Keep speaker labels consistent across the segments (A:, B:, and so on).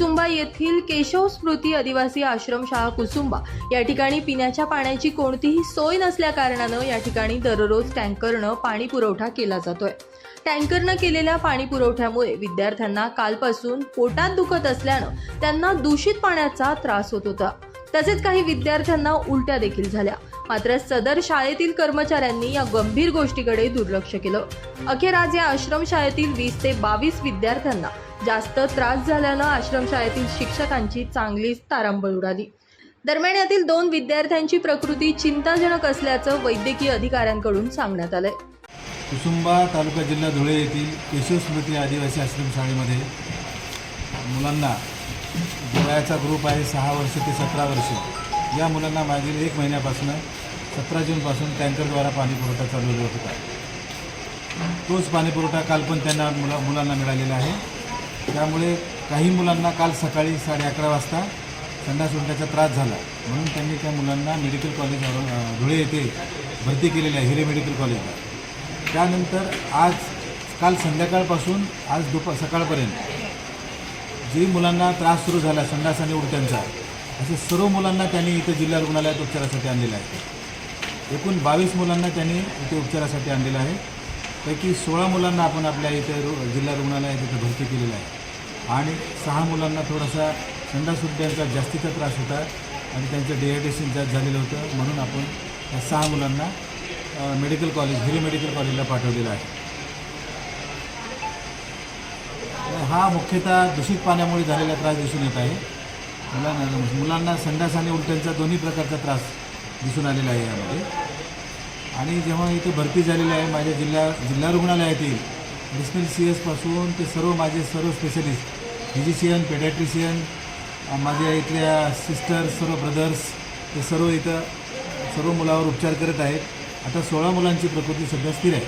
A: कुसुंबा येथील केशव स्मृती आदिवासी आश्रमशाळा कुसुंबा. या ठिकाणी पिण्याच्या पाण्याची कोणतीही सोय नसल्या कारणानं या ठिकाणी दररोज टँकरनं पाणी पुरवठा केला जातोय. टँकरनं केलेल्या पाणी पुरवठ्यामुळे विद्यार्थ्यांना कालपासून पोटात दुखत असल्यानं त्यांना दूषित पाण्याचा त्रास होत होता. तसेच काही विद्यार्थ्यांना उलट्या देखील झाल्या. मात्र सदर शाळेतील कर्मचाऱ्यांनी या गंभीर गोष्टीकडे दुर्लक्ष केलं. अखेर आज या आश्रमशाळेतील वीस ते बावीस विद्यार्थ्यांना जास्त त्रास झाल्यानं आश्रमशाळेतील शिक्षकांची चांगलीच तारांबळ उडाली. दरम्यान यातील दोन विद्यार्थ्यांची प्रकृती चिंताजनक असल्याचं वैद्यकीय अधिकाऱ्यांकडून सांगण्यात आलंय.
B: कुसुंबा तालुका जिल्हा धुळे येथील केशव स्मृती आदिवासी आश्रमशाळेमध्ये मुलांना वयाचा ग्रुप आहे सहा वर्ष ते सतरा वर्ष. या मुलांना मागील एक महिन्यापासून सतरा जूनपासून टँकरद्वारा पाणीपुरवठा चालवला होता तोच पाणीपुरवठा काल पण त्यांना मुला मुलांना मिळालेला आहे. त्यामुळे काही मुलांना काल सकाळी साडे अकरा वाजता संडास उलट्याचा त्रास झाला. म्हणून त्यांनी त्या मुलांना मेडिकल कॉलेज धुळे येथे भरती केलेली आहे हिरे मेडिकल कॉलेजला. त्यानंतर आज काल संध्याकाळपासून आज दुपार सकाळपर्यंत जे मुलांना त्रास सुरू झाला संडास आणि उलट्यांचा असे सर्व मुलांना त्यांनी इथं जिल्हा रुग्णालयात उपचारासाठी आणलेलं आहे. एकूण बावीस मुलांना त्यांनी इथे उपचारासाठी आणलेलं आहे. पैकी सोळा मुलांना आपण आपल्या इथे रु जिल्हा रुग्णालयात इथं भरती केलेलं आहे. आणि सहा मुलांना थोडासा संडास जास्तीचा त्रास होता आणि त्यांचं डिहायड्रेशन जास्त झालेलं होतं. म्हणून आपण या सहा मुलांना मेडिकल कॉलेज हिरे मेडिकल कॉलेजला पाठवलेलं आहे. हा मुख्यतः दूषित पाण्यामुळे झालेला त्रास दिसून येत आहे. मुलांना मुलांना संडास आणि उलट्यांचा दोन्ही प्रकारचा त्रास दिसून आलेला आहे यामध्ये. आणि जेव्हा इथे भरती झालेली आहे माझ्या जिल्हा जिल्हा रुग्णालयातील डिस्पेल सी एसपासून ते सर्व माझे सर्व स्पेशलिस्ट फिजिशियन पेडॅट्रिशियन माझ्या इथल्या सिस्टर सर्व ब्रदर्स ते सर्व इथं सर्व मुलावर उपचार करत आहेत. आता सोळा मुलांची प्रकृती सध्या स्थिर आहे.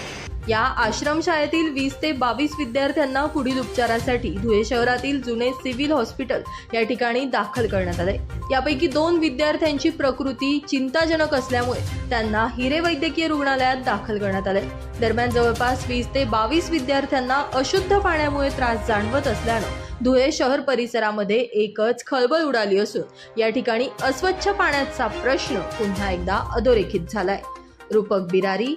A: या आश्रमशाळेतील वीस ते बावीस विद्यार्थ्यांना पुढील उपचारासाठी धुळे शहरातील जुने सिव्हिल हॉस्पिटल या ठिकाणी दाखल करण्यात आले. यापैकी दोन विद्यार्थ्यांची प्रकृती चिंताजनक असल्यामुळे त्यांना हिरे वैद्यकीय रुग्णालयात दाखल करण्यात आले. दरम्यान जवळपास वीस ते बावीस विद्यार्थ्यांना अशुद्ध पाण्यामुळे त्रास जाणवत असल्यानं धुळे शहर परिसरामध्ये एकच खळबळ उडाली असून या ठिकाणी अस्वच्छ पाण्याचा प्रश्न पुन्हा एकदा अधोरेखित झालाय. रूपक बिरारी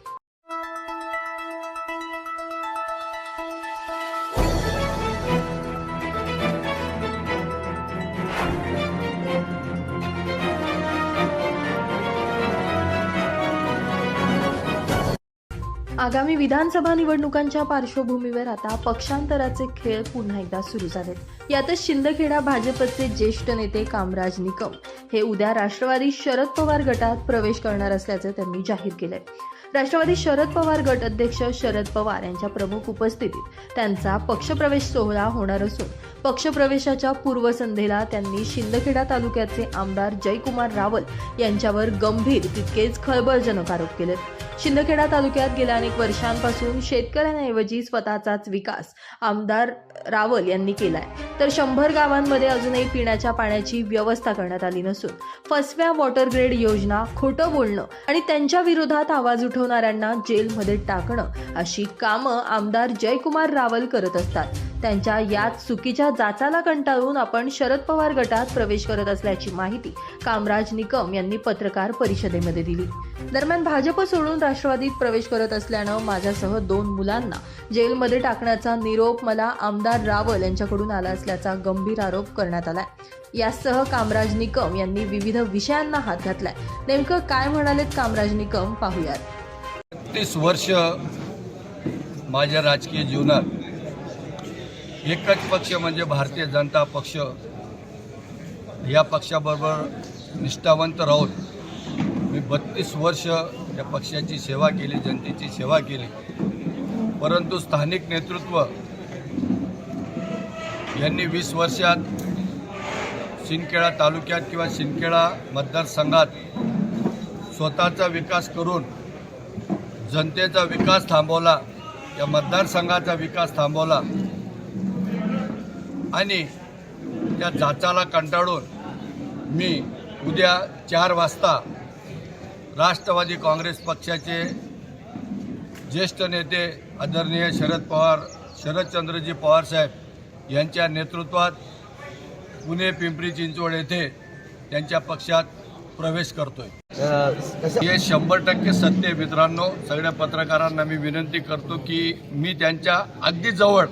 A: आगामी विधानसभा निवडणुकांच्या पार्श्वभूमीवर आता पक्षांतराचे खेळ पुन्हा एकदा सुरू झालेत. यातच शिंदखेडा भाजपचे ज्येष्ठ नेते कामराज निकम हे उद्या राष्ट्रवादी शरद पवार गटात प्रवेश करणार असल्याचं त्यांनी जाहीर केलंय. राष्ट्रवादी शरद पवार गट अध्यक्ष शरद पवार यांच्या प्रमुख उपस्थितीत त्यांचा पक्षप्रवेश सोहळा होणार असून पक्षप्रवेशाच्या पूर्वसंध्येला त्यांनी शिंदखेडा तालुक्याचे आमदार जयकुमार रावल यांच्यावर गंभीर तितकेच खळबळजनक आरोप केलेत. शिंदखेडा तालुक्यात गेल्या अनेक वर्षांपासून शेतकऱ्यांऐवजी स्वतःचाच विकास आमदार रावल यांनी केलाय. तर शंभर गावांमध्ये अजूनही पिण्याच्या पाण्याची व्यवस्था करण्यात आली नसून फसव्या वॉटर ग्रेड योजना खोटं बोलणं आणि त्यांच्या विरोधात आवाज उठवणाऱ्यांना जेलमध्ये टाकणं अशी कामं आमदार जयकुमार रावल करत असतात. त्यांच्या याच चुकीच्या जाचाला कंटाळून आपण शरद पवार गटात प्रवेश करत असल्याची माहिती कामराज निकम यांनी पत्रकार परिषदेमध्ये दिली. दरम्यान भाजप सोडून राष्ट्रवादीत प्रवेश करत असल्यानं माझ्यासह दोन मुलांना जेलमध्ये टाकण्याचा निरोप मला आमदार रावल यांच्याकडून आला असल्याचा गंभीर आरोप करण्यात आलाय. यासह कामराज निकम यांनी विविध विषयांना हात घातलाय. नेमकं काय म्हणालेत कामराज निकम पाहूयात.
C: बत्तीस वर्ष माझ्या राजकीय जीवनात एकच पक्ष म्हणजे भारतीय जनता पक्ष. या पक्षाबरोबर निष्ठावंत राहून मी बत्तीस वर्ष या पक्षाची सेवा केली जनतेची सेवा केली. परंतु स्थानिक नेतृत्व यांनी वीस वर्षात शिंदखेडा तालुक्यात किंवा शिंदखेडा मतदारसंघात स्वतःचा विकास करून जनतेचा विकास थांबवला या मतदारसंघाचा विकास थांबवला आणि त्या जाचाला कंटाळून मी उद्या चार वाजता राष्ट्रवादी काँग्रेस पक्षाचे ज्येष्ठ नेते आदरणीय शरद पवार शरदचंद्रजी पवारसाहेब यांच्या नेतृत्वात पुणे पिंपरी चिंचवड येथे त्यांच्या पक्षात प्रवेश करतोय. हे शंभर टक्के सत्य मित्रांनो. सगळ्या पत्रकारांना मी विनंती करतो की मी त्यांच्या अगदी जवळ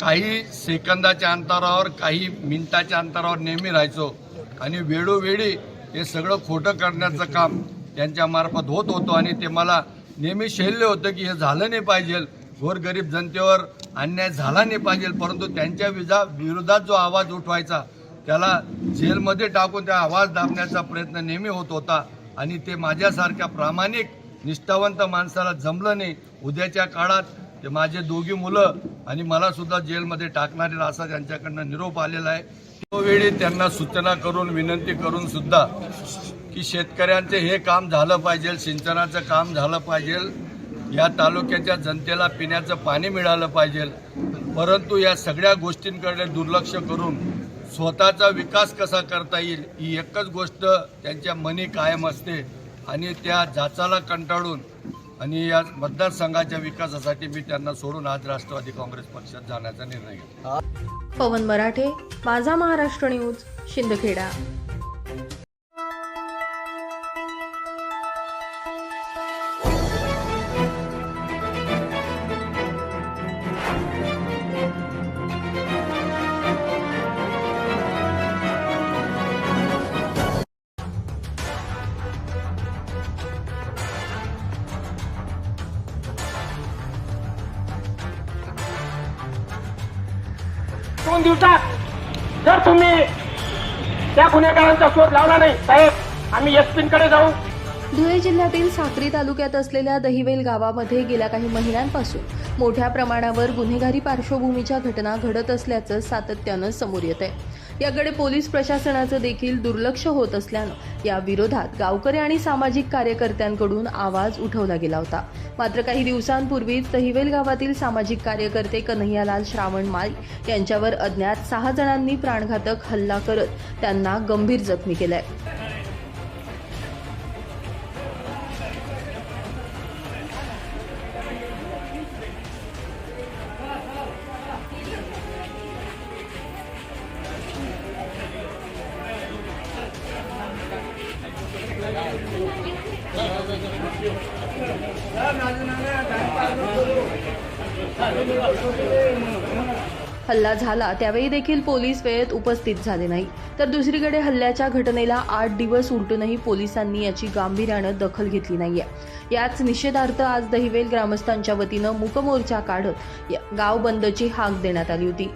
C: काही सेकंदाच्या अंतरावर काही मिनिटाच्या अंतरावर नेहमी राहायचो. आणि वेळोवेळी हे सगळं खोटं करण्याचं काम त्यांच्यामार्फत होत होतो आणि ते मला नेहमी शैल्य होतं की हे झालं नाही पाहिजे. गोरगरीब जनतेवर अन्याय झाला नाही पाहिजे. परंतु त्यांच्या विजा विरोधात जो आवाज उठवायचा त्याला जेलमध्ये टाकून त्या आवाज दाबण्याचा प्रयत्न नेहमी होत होता. आणि ते माझ्यासारख्या प्रामाणिक निष्ठावंत माणसाला जमलं नाही. उद्याच्या काळात ते माझे दोघी मुलं आणि मला सुद्धा जेलमध्ये टाकणारे असा त्यांच्याकडनं निरोप आलेला आहे. त्यावेळी त्यांना सूचना करून विनंती करून सुद्धा की शेतकऱ्यांचे हे काम झालं पाहिजे सिंचनाचं काम झालं पाहिजे या तालुक्याच्या जनतेला पिण्याचं पाणी मिळालं पाहिजे. परंतु या सगळ्या गोष्टींकडे दुर्लक्ष करून स्वतःचा विकास कसा करता येईल ही एकच गोष्ट त्यांच्या मनी कायम असते आणि त्या जाचाला कंटाळून आणि या मतदारसंघाच्या विकासासाठी मी त्यांना सोडून आज राष्ट्रवादी काँग्रेस पक्षात जाण्याचा निर्णय घेतला.
A: पवन मराठे माझा महाराष्ट्र न्यूज शिंदखेडा.
D: गोष्टींकडे जाऊ.
A: धुळे जिल्ह्यातील साक्री तालुक्यात असलेल्या दहिवेल गावामध्ये गेल्या काही महिन्यांपासून मोठ्या प्रमाणावर गुन्हेगारी पार्श्वभूमीच्या घटना घडत असल्याचं सातत्यानं समोर येत आहे याकडे पोलीस प्रशासनाचं देखील दुर्लक्ष होत असल्यानं या विरोधात गावकरी आणि सामाजिक कार्यकर्त्यांकडून आवाज उठवला गेला होता. मात्र काही दिवसांपूर्वीच दहिवेल गावातील सामाजिक कार्यकर्ते कन्हैयालाल श्रावण माळी यांच्यावर अज्ञात सहा जणांनी प्राणघातक हल्ला करत त्यांना गंभीर जखमी केलाय. हल्ला झाला त्यावेळी देखील पोलीस वेळेत उपस्थित झाले नाही. तर दुसरीकडे हल्ल्याच्या घटनेला आठ दिवस उलटूनही पोलिसांनी याची गांभीर्यानं दखल घेतली नाहीये. याच निषेधार्थ आज दहिवेल ग्रामस्थांच्या वतीनं मूकमोर्चा काढत गाव बंदची हाक देण्यात आली होती.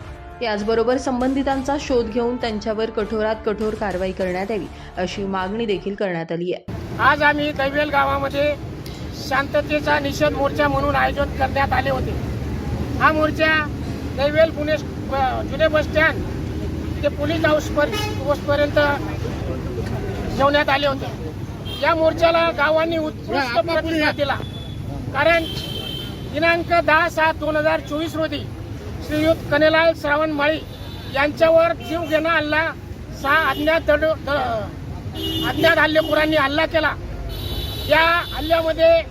A: याचबरोबर संबंधितांचा शोध घेऊन त्यांच्यावर कठोरात कठोर कारवाई करण्यात यावी अशी मागणी देखील करण्यात आली आहे.
D: आज आम्ही दैवेल गावामध्ये शांततेचा निषेध मोर्चा म्हणून आयोजित करण्यात आले होते. हा मोर्चा दैवेल पुणे जुने बस स्टँड ते पोलीस हाऊस पोस्टपर्यंत ठेवण्यात आले होते. या मोर्चाला गावांनी उत्कृष्ट प्रतिसाद दिला. कारण दिनांक दहा सात दोन हजार चोवीस रोजी श्रीयुत कनेलाल श्रावण माळी यांच्यावर जीव घेणा हल्ला सहा अज्ञात दड अज्ञात हल्लेखोरांनी हल्ला केला. या हल्ल्यामध्ये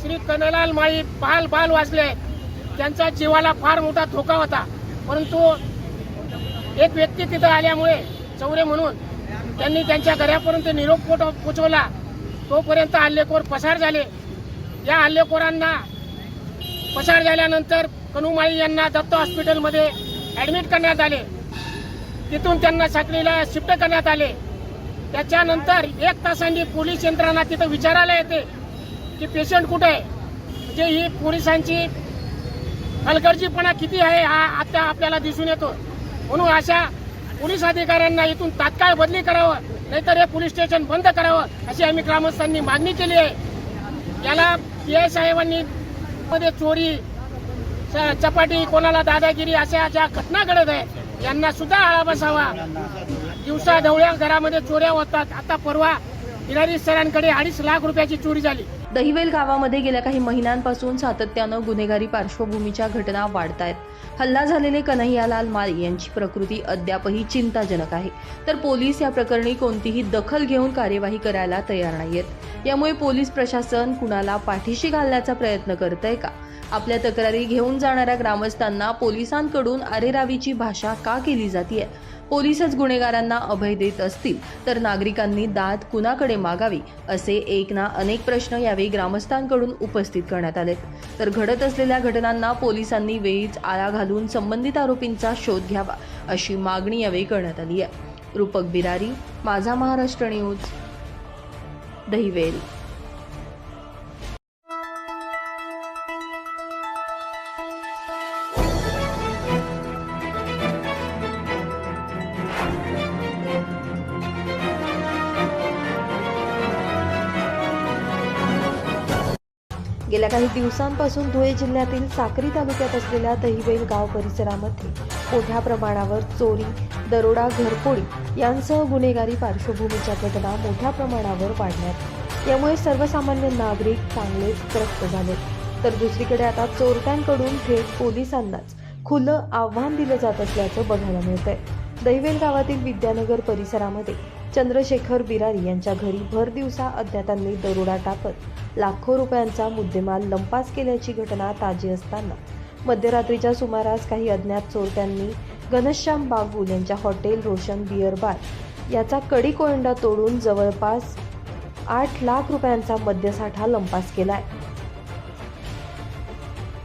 D: श्री कन्हलाल माळी बाल बाल वाचले त्यांचा जीवाला फार मोठा धोका होता. परंतु एक व्यक्ती तिथं आल्यामुळे चौरे म्हणून त्यांनी त्यांच्या घरापर्यंत निरोप पोट- पोचवला. तोपर्यंत हल्लेखोर पसार झाले. या हल्लेखोरांना पसार झाल्यानंतर कनुमाई यांना दत्त हॉस्पिटलमध्ये ऍडमिट करण्यात आले. तिथून त्यांना साखरीला शिफ्ट करण्यात आले. त्याच्यानंतर एक तासांनी पोलीस यंत्रणा तिथं विचारायला येते की पेशंट कुठे आहे? म्हणजे ही पोलिसांची हलगर्जीपणा किती आहे हा आता आपल्याला दिसून येतो. म्हणून अशा पोलीस अधिकाऱ्यांना इथून तात्काळ बदली करावं नाहीतर हे पोलीस स्टेशन बंद करावं अशी आम्ही ग्रामस्थांनी मागणी केली आहे. याला पी आय साहेबांनी मध्ये चोरी च- चपाटी कोणाला दादागिरी अशा ज्या घटना घडत आहेत यांना सुद्धा आळा बसावा. दिवसा ढवळ्या घरामध्ये चोऱ्या होतात. आता परवा हिरारी सरांकडे अडीच लाख रुपयाची चोरी झाली.
A: दहिवेल गावामध्ये गेल्या काही महिन्यांपासून सातत्यानं गुन्हेगारी पार्श्वभूमीच्या घटना वाढत आहेत हल्ला झालेले कन्हैयालाल माल यांची प्रकृती अद्यापही चिंताजनक आहे. तर पोलीस या प्रकरणी कोणतीही दखल घेऊन कार्यवाही करायला तयार नाहीयेत. यामुळे पोलीस प्रशासन कुणाला पाठीशी घालण्याचा प्रयत्न करतंय का? आपल्या तक्रारी घेऊन जाणाऱ्या ग्रामस्थांना पोलिसांकडून अरेरावीची भाषा का केली जाते पोलीसच गुन्हेगारांना अभय देत असतील तर नागरिकांनी दाद कुणाकडे मागावी असे एक ना अनेक प्रश्न यावेळी ग्रामस्थांकडून उपस्थित करण्यात आले. तर घडत असलेल्या घटनांना पोलिसांनी वेळीच आळा घालून संबंधित आरोपींचा शोध घ्यावा अशी मागणी यावेळी करण्यात आली आहे. रूपक बिरारी माझा महाराष्ट्र न्यूज दहिवेल. गेल्या काही दिवसांपासून धुळे जिल्ह्यातील साक्री तालुक्यात असलेल्या दहिवेल गाव परिसरामध्ये मोठ्या प्रमाणावर चोरी दरोडा घरफोडी यांसह गुन्हेगारी पार्श्वभूमीच्या घटना मोठ्या प्रमाणावर वाढल्यात. यामुळे सर्वसामान्य नागरिक चांगलेच त्रस्त झाले. तर दुसरीकडे आता चोरट्यांकडून थेट पोलिसांनाच खुलं आव्हान दिलं जात असल्याचं बघायला मिळतंय. दहिवेल गावातील विद्यानगर परिसरामध्ये चंद्रशेखर बिरारी यांच्या घरी भर दिवसा अज्ञातांनी दरोडा टाकत लाखो रुपयांचा मुद्देमाल लंपास केल्याची घटना ताजी असताना मध्यरात्रीच्या सुमारास काही अज्ञात चोरट्यांनी घनश्याम बागुल यांच्या हॉटेल रोशन बिअर बार याचा कडी कोयंडा तोडून जवळपास आठ लाख रुपयांचा मद्यसाठा लंपास केला आहे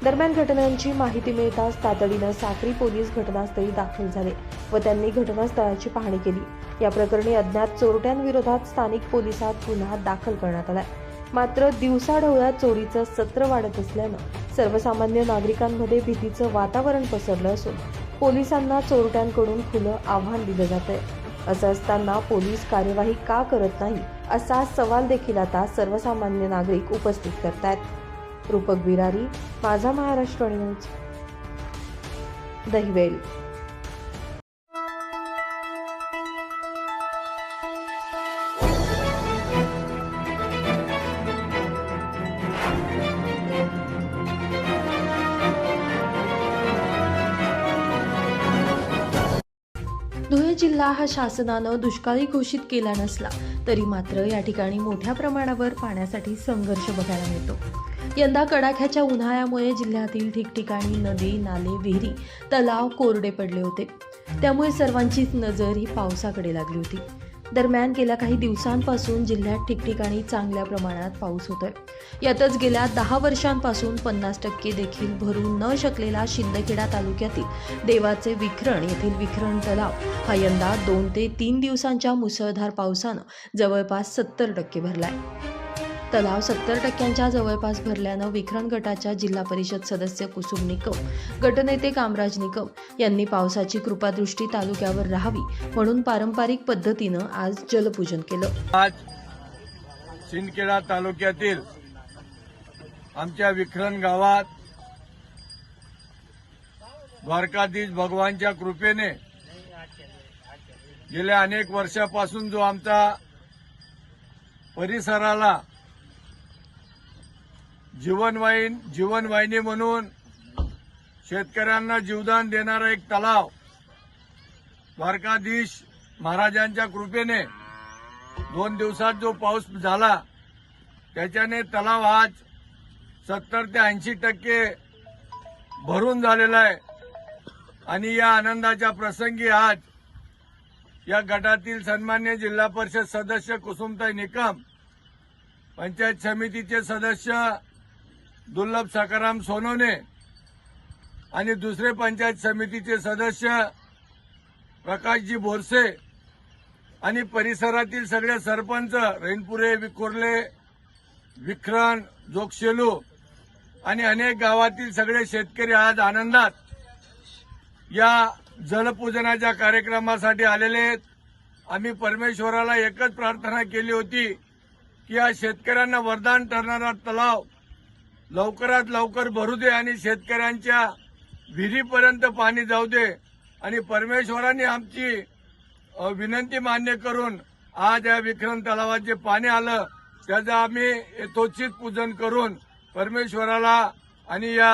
A: दरम्यान घटनांची माहिती मिळताच तातडीनं साक्री पोलीस घटनास्थळी दाखल झाले व त्यांनी घटनास्थळाची पाहणी केली. या प्रकरणी अज्ञात चोरट्यांविरोधात स्थानिक पोलिसात गुन्हा दाखल करण्यात आलाय. मात्र दिवसाढवळ्यात चोरीचं सत्र वाढत असल्यानं सर्वसामान्य नागरिकांमध्ये भीतीचं वातावरण पसरलं असून पोलिसांना चोरट्यांकडून खुलं आव्हान दिलं जात आहे असं असताना पोलीस कार्यवाही का करत नाही असा सवाल देखील आता सर्वसामान्य नागरिक उपस्थित करतायत. रूपक बिरारी माझा महाराष्ट्र न्यूज. दहिवेल. धुळे जिल्हा हा शासनानं दुष्काळी घोषित केला नसला तरी मात्र या ठिकाणी मोठ्या प्रमाणावर पाण्यासाठी संघर्ष बघायला मिळतो. यंदा कडाक्याच्या उन्हाळ्यामुळे जिल्ह्यातील ठिकठिकाणी नदी नाले विहिरी तलाव कोरडे पडले होते. त्यामुळे सर्वांचीच नजर ही पावसाकडे लागली होती. दरम्यान गेल्या काही दिवसांपासून जिल्ह्यात ठिकठिकाणी चांगल्या प्रमाणात पाऊस होतोय. यातच गेल्या दहा वर्षांपासून पन्नास टक्के देखील भरू न शकलेला शिंदखेडा तालुक्यातील देवाचे विखरण येथील विखरण तलाव हा यंदा दोन ते तीन दिवसांच्या मुसळधार पावसानं जवळपास सत्तर टक्के भरलाय. तलाव सत्तर टक्क्यांच्या जवळपास भरल्यानं विखरण गटाच्या जिल्हा परिषद सदस्य कुसुम निकम गटनेते कामराज निकम यांनी पावसाची कृपादृष्टी तालुक्यावर राहावी म्हणून पारंपरिक पद्धतीनं आज जलपूजन केलं.
C: आज शिंदखेडा तालुक्यातील आमच्या विखरण गावात द्वारकाधीश भगवानच्या कृपेने गेल्या अनेक वर्षापासून जो आमचा परिसराला जीवनवाहिन जीवनवाहिनी म्हणून शेतकऱ्यांना जीवदान देणारा एक तलाव. द्वारकाधीश महाराजांच्या कृपेने दोन दिवसात जो पाऊस झाला त्याच्याने तलाव आज सत्तर ते ऐंशी टक्के भरून झालेला आहे. आणि या आनंदाच्या प्रसंगी आज या गटातील सन्मान्य जिल्हा परिषद सदस्य कुसुमताई निकम पंचायत समितीचे सदस्य दुर्लभ सकाराम सोनवणे आणि दुसरे पंचायत समितीचे सदस्य प्रकाशजी बोरसे आणि परिसरातील सगळे सरपंच रेनपुरे विखुर्ले विक्रण जोगशेलू आणि अनेक गावातील सगळे शेतकरी आज आनंदात या जलपूजनाच्या कार्यक्रमासाठी आलेले आहेत. आम्ही परमेश्वराला एकच प्रार्थना केली होती की या शेतकऱ्यांना वरदान ठरणारा तलाव लवकरात लवकर भरू दे आणि शेतकऱ्यांच्या विहिरीपर्यंत पाणी जाऊ दे. आणि परमेश्वराने आमची विनंती मान्य करून आज या विक्रम तलावात जे पाणी आलं त्याचं आम्ही यथोचित पूजन करून परमेश्वराला आणि या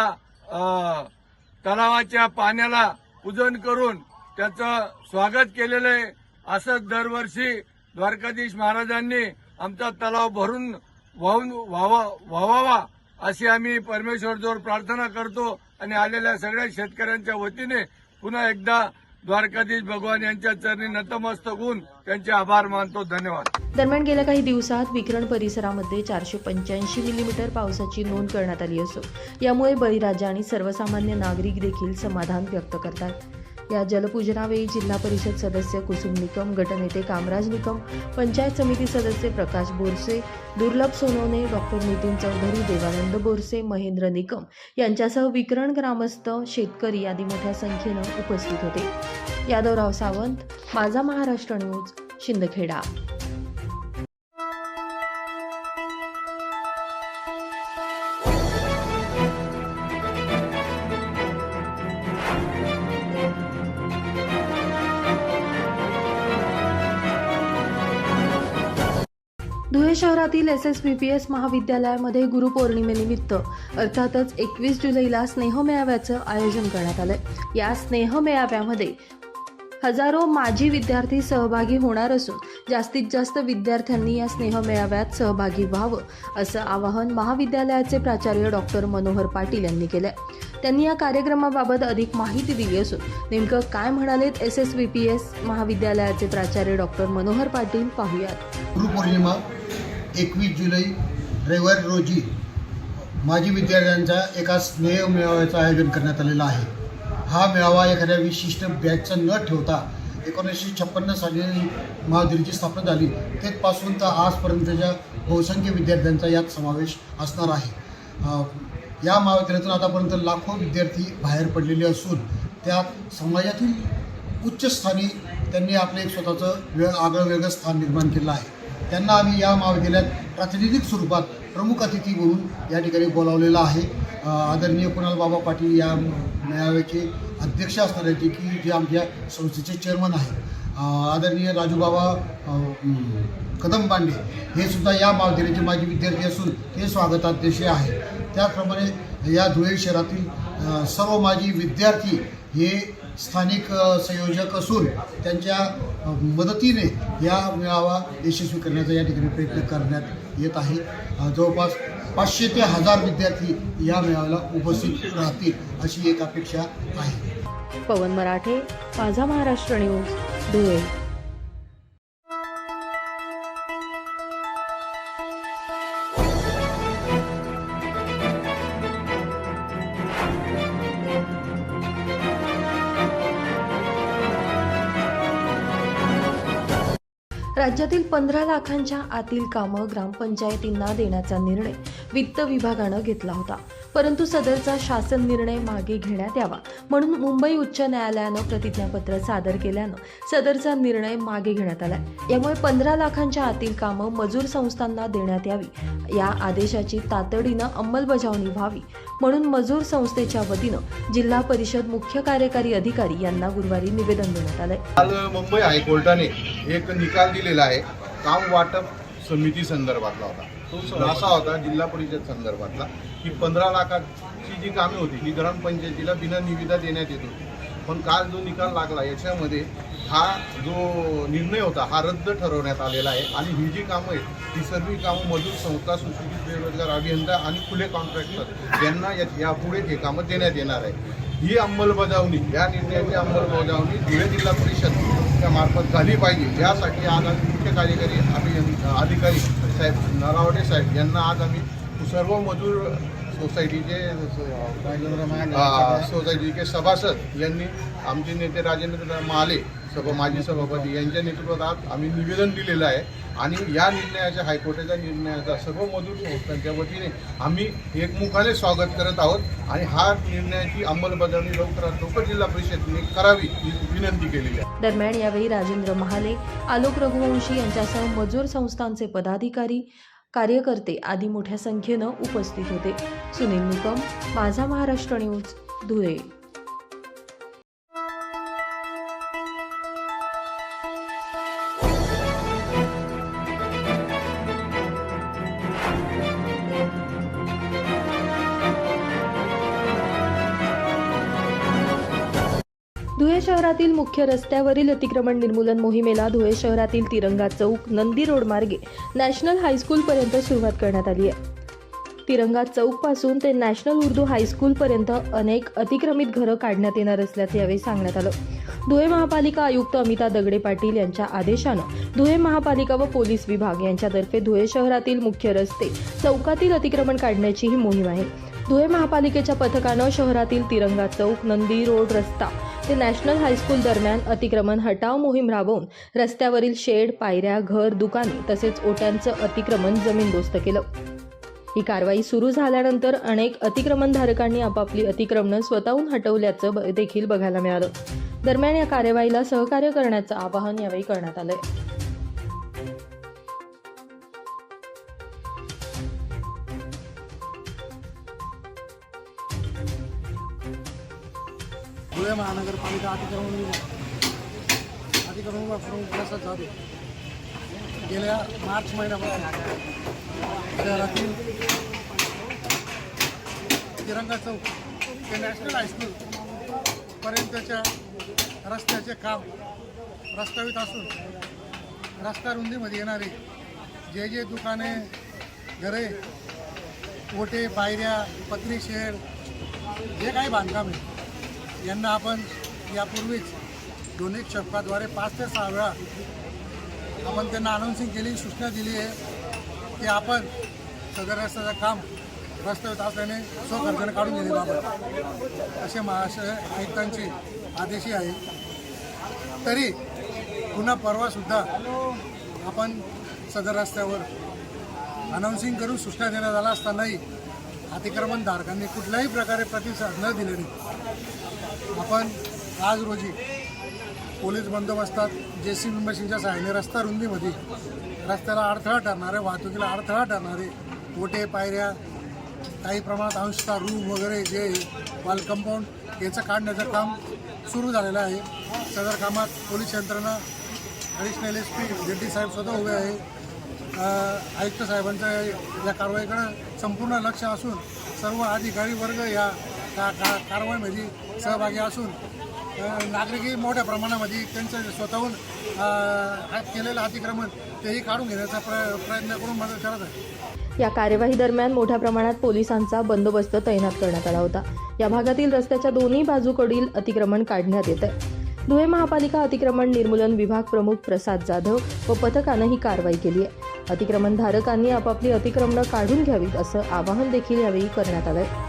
C: तलावाच्या पाण्याला पूजन करून त्याचं स्वागत केलेलं आहे. असंच दरवर्षी द्वारकाधीश महाराजांनी आमचा तलाव भरून वाहून व्हावा व्हावा अशी आम्ही परमेश्वरजवळ प्रार्थना करतो आणि आलेल्या सगळ्या शेतकऱ्यांच्या वतीने पुन्हा एकदा द्वारकाधीश भगवान यांच्या चरणी नतमस्तक होऊन त्यांचे आभार मानतो. धन्यवाद.
A: दरम्यान गेल्या काही दिवसात विक्रण परिसरामध्ये चारशे पंच्याऐंशी मिलीमीटर पावसाची नोंद करण्यात आली असून यामुळे बळीराजा आणि सर्वसामान्य नागरिक देखील समाधान व्यक्त करतात. या जलपूजनावेळी जिल्हा परिषद सदस्य कुसुम निकम गटनेते कामराज निकम पंचायत समिती सदस्य प्रकाश बोरसे दुर्लभ सोनवणे डॉक्टर नितीन चौधरी देवानंद बोरसे महेंद्र निकम यांच्यासह विकरण ग्रामस्थ शेतकरी आदी मोठ्या संख्येनं उपस्थित होते. यादवराव सावंत माझा महाराष्ट्र न्यूज शिंदखेडा. शहरातील S S B P S महाविद्यालयामध्ये गुरुपौर्णिमेनिमित्त अर्थातच एकवीस जुलैला स्नेह मेळाव्याचं आयोजन करण्यात आलंय. या स्नेह मेळाव्यामध्ये हजारो माजी विद्यार्थी सहभागी होणार असून जास्तीत जास्त विद्यार्थ्यांनी या स्नेह मेळाव्यात सहभागी व्हावं असं आवाहन महाविद्यालयाचे प्राचार्य डॉक्टर मनोहर पाटील यांनी केलंय. त्यांनी या कार्यक्रमाबाबत अधिक माहिती दिली असून नेमकं काय म्हणालेत S S B P S महाविद्यालयाचे प्राचार्य डॉक्टर मनोहर पाटील पाहूयात.
E: गुरुपौर्णिमा एकवीस जुलै रविवार रोजी माजी विद्यार्थ्यांचा एका स्नेह मेळाव्याचं आयोजन करण्यात आलेलं आहे. हा मेळावा एखाद्या विशिष्ट बॅचचा न ठेवता एकोणीसशे छप्पन्न साली महाविद्यालयाची स्थापना झाली. तेथपासून तर आजपर्यंतच्या बहुसंख्य विद्यार्थ्यांचा यात समावेश असणार आहे. या महाविद्यालयातून आतापर्यंत लाखो विद्यार्थी बाहेर पडलेले असून त्यात समाजातील उच्चस्थानी त्यांनी आपलं एक स्वतःचं वेळ आगळं वेगळं स्थान निर्माण केलं आहे. त्यांना आम्ही या महाविद्यालयात प्रातिनिधिक स्वरूपात प्रमुख अतिथी म्हणून या ठिकाणी बोलावलेलं आहे. आदरणीय कुणाल बाबा पाटील या मेळाव्याचे अध्यक्ष असणार जे की जे आमच्या संस्थेचे चेअरमन आहेत. आदरणीय राजूबाबा कदम पांडे हे सुद्धा या महाविद्यालयाचे माजी विद्यार्थी असून ते स्वागताध्यक्ष आहे. त्याचप्रमाणे या धुळे शहरातील सर्व माजी विद्यार्थी हे स्थानिक संयोजक असून त्यांच्या मदतीने या मेळावा यशस्वी करण्याचा या ठिकाणी प्रयत्न करण्यात येत आहे. जवळपास पाचशे ते हजार विद्यार्थी या मेळाव्याला उपस्थित राहतील अशी एक अपेक्षा आहे.
A: पवन मराठे माझा महाराष्ट्र न्यूज धुळे. राज्यातील पंधरा लाखांच्या आतील कामं ग्रामपंचायतींना देण्याचा निर्णय वित्त विभागानं घेतला होता. परंतु सदरचा शासन निर्णय मागे घेण्यात यावा. म्हणून मुंबई उच्च न्यायालयानं प्रतिज्ञापत्र सादर केल्यानं सदरचा निर्णय मागे घेण्यात आला यामुळे पंधरा लाखांच्या आतील कामं मजूर संस्थांना देण्यात यावी. या आदेशाची तातडीनं अंमलबजावणी व्हावी. म्हणून मजूर संस्थेच्या वतीनं जिल्हा परिषद मुख्य कार्यकारी अधिकारी यांना गुरुवारी निवेदन देण्यात आलंय.
F: काल मुंबई हायकोर्टाने एक निकाल दिलेला आहे. काम वाटप समिती संदर्भातला होता. असा होता जिल्हा परिषद संदर्भातला की पंधरा लाखाची जी कामे होती ही ग्रामपंचायतीला बिना निविदा देण्यात येत होती. पण काल जो निकाल लागला याच्यामध्ये हा जो निर्णय होता हा रद्द ठरवण्यात आलेला आहे. आणि ही जी कामं आहेत ही सर्व कामं मजूर संस्था सुशिक्षित बेरोजगार अभियंता आणि खुले कॉन्ट्रॅक्टर यांना या- यापुढे हे कामं देण्यात येणार आहे. ही अंमलबजावणी या निर्णयाची अंमलबजावणी धुळे जिल्हा परिषद मार्फत झाली पाहिजे. यासाठी आज मुख्य कार्यकारी अभियं अधिकारी साहेब नरावडे साहेब यांना आज आम्ही सर्व मजूर सोसायटीचे सोसायटीचे सभासद यांनी आमचे नेते राजेंद्र महाले सभा माजी सभापती यांच्या नेतृत्वात आम्ही निवेदन दिलेलं आहे. आणि या निर्णयाच्या हायकोर्टाच्या निर्णयाचा सर्व मजूर संस्थांच्या वतीने आम्ही एकमुखाने स्वागत करत आहोत. आणि हा निर्णयाची अंमलबजावणी लवकरात लवकर जिल्हा परिषदेने करावी ही विनंती केलेली आहे.
A: दरम्यान यावेळी राजेंद्र महाले आलोक रघुवंशी यांच्यासह मजूर संस्थांचे पदाधिकारी कार्यकर्ते आदी मोठ्या संख्येनं उपस्थित होते. सुनील निकम माझा महाराष्ट्र न्यूज धुळे. शहरातील मुख्य रस्त्यावरील अतिक्रमण निर्मूलन मोहिमेला धुळे शहरातील तिरंगा चौक नंदी रोड मार्गे नॅशनल हायस्कूलपर्यंत सुरुवात करण्यात आली आहे. तिरंगा चौकपासून ते नॅशनल उर्दू हायस्कूल पर्यंत अनेक अतिक्रमित घरं काढण्यात येणार असल्याचे यावेळी सांगण्यात आलं. धुळे महापालिका आयुक्त अमिता दगडे पाटील यांच्या आदेशानं धुळे महापालिका व पोलीस विभाग यांच्यातर्फे धुळे शहरातील मुख्य रस्ते चौकातील अतिक्रमण काढण्याची ही मोहीम आहे. धुळे महापालिकेच्या पथकानं शहरातील तिरंगा चौक नंदी रोड रस्ता ते नॅशनल हायस्कूल दरम्यान अतिक्रमण हटाव मोहीम राबवून रस्त्यावरील शेड पायऱ्या घर दुकाने तसेच ओट्यांचं अतिक्रमण जमीनदोस्त केलं. ही कारवाई सुरू झाल्यानंतर अनेक अतिक्रमणधारकांनी आपापली अतिक्रमणं स्वतःहून हटवल्याचं ब- देखील बघायला मिळालं. दरम्यान या कार्यवाहीला सहकार्य करण्याचं आवाहन यावेळी करण्यात आलंय.
G: धुळे महानगरपालिका अतिक्रमण विभाग अतिक्रमण वापरून प्रमुख प्रसाद गेल्या मार्च महिन्यापासून शहरातील तिरंगा चौक ते नॅशनल हायस्कूल पर्यंतच्या रस्त्याचे काम प्रस्तावित असून रस्ता रुंदीमध्ये येणारे जे जे दुकाने घरे ओटे पायऱ्या पत्री शेड जे काही बांधकाम आहे यांना आपण यापूर्वीच दोन्ही शपकाद्वारे पाच ते सहा वेळा आपण त्यांना अनाऊन्सिंग केली सूचना दिली आहे की आपण सदर रस्त्याचं काम रस्त्यावर असल्याने स्वखर्चाने काढून घेण्याबाबत असे महाशय आयुक्तांची आदेशही आहे. तरी पुन्हा परवासुद्धा आपण सदर रस्त्यावर अनाऊन्सिंग करून सूचना देण्यात आला असतानाही अतिक्रमणधारकांनी कुठल्याही प्रकारे प्रतिसाद न दिल्याने आपण आज रोजी पोलीस बंदोबस्तात जे सी बी मशीनच्या सहाय्याने रस्ता रुंदीमध्ये रस्त्याला अडथळा ठरणारे वाहतुकीला अडथळा ठरणारे ओटे पायऱ्या काही प्रमाणात अंशता रूम वगैरे जे वाल कंपाऊंड याचं काढण्याचं काम सुरू झालेलं आहे. सदर कामात पोलीस यंत्रणा ॲडिशनल एस पी जेडी साहेब स्वतः उभे आहे. आयुक्त साहेबांचं या कारवाईकडं संपूर्ण लक्ष असून सर्व अधिकारी वर्ग या का का कारवाईमध्ये म्हणजे सहभागी असून नागरिकही मोठ्या प्रमाणामध्ये त्यांचं स्वतःहून केलेलं अतिक्रमण तेही काढून घेण्याचा प्र प्रयत्न करून मदत करत आहे.
A: या कार्यवाही दरम्यान मोठ्या प्रमाणात पोलिसांचा बंदोबस्त तैनात करण्यात आला होता. या भागातील रस्त्याच्या दोन्ही बाजूकडील अतिक्रमण काढण्यात येत आहे. धुळे महापालिका अतिक्रमण निर्मूलन विभाग प्रमुख प्रसाद जाधव व पथकानं ही कारवाई केली आहे. अतिक्रमणधारकांनी आपापली अतिक्रमणं काढून घ्यावीत असं आवाहन देखील यावेळी करण्यात आलं आहे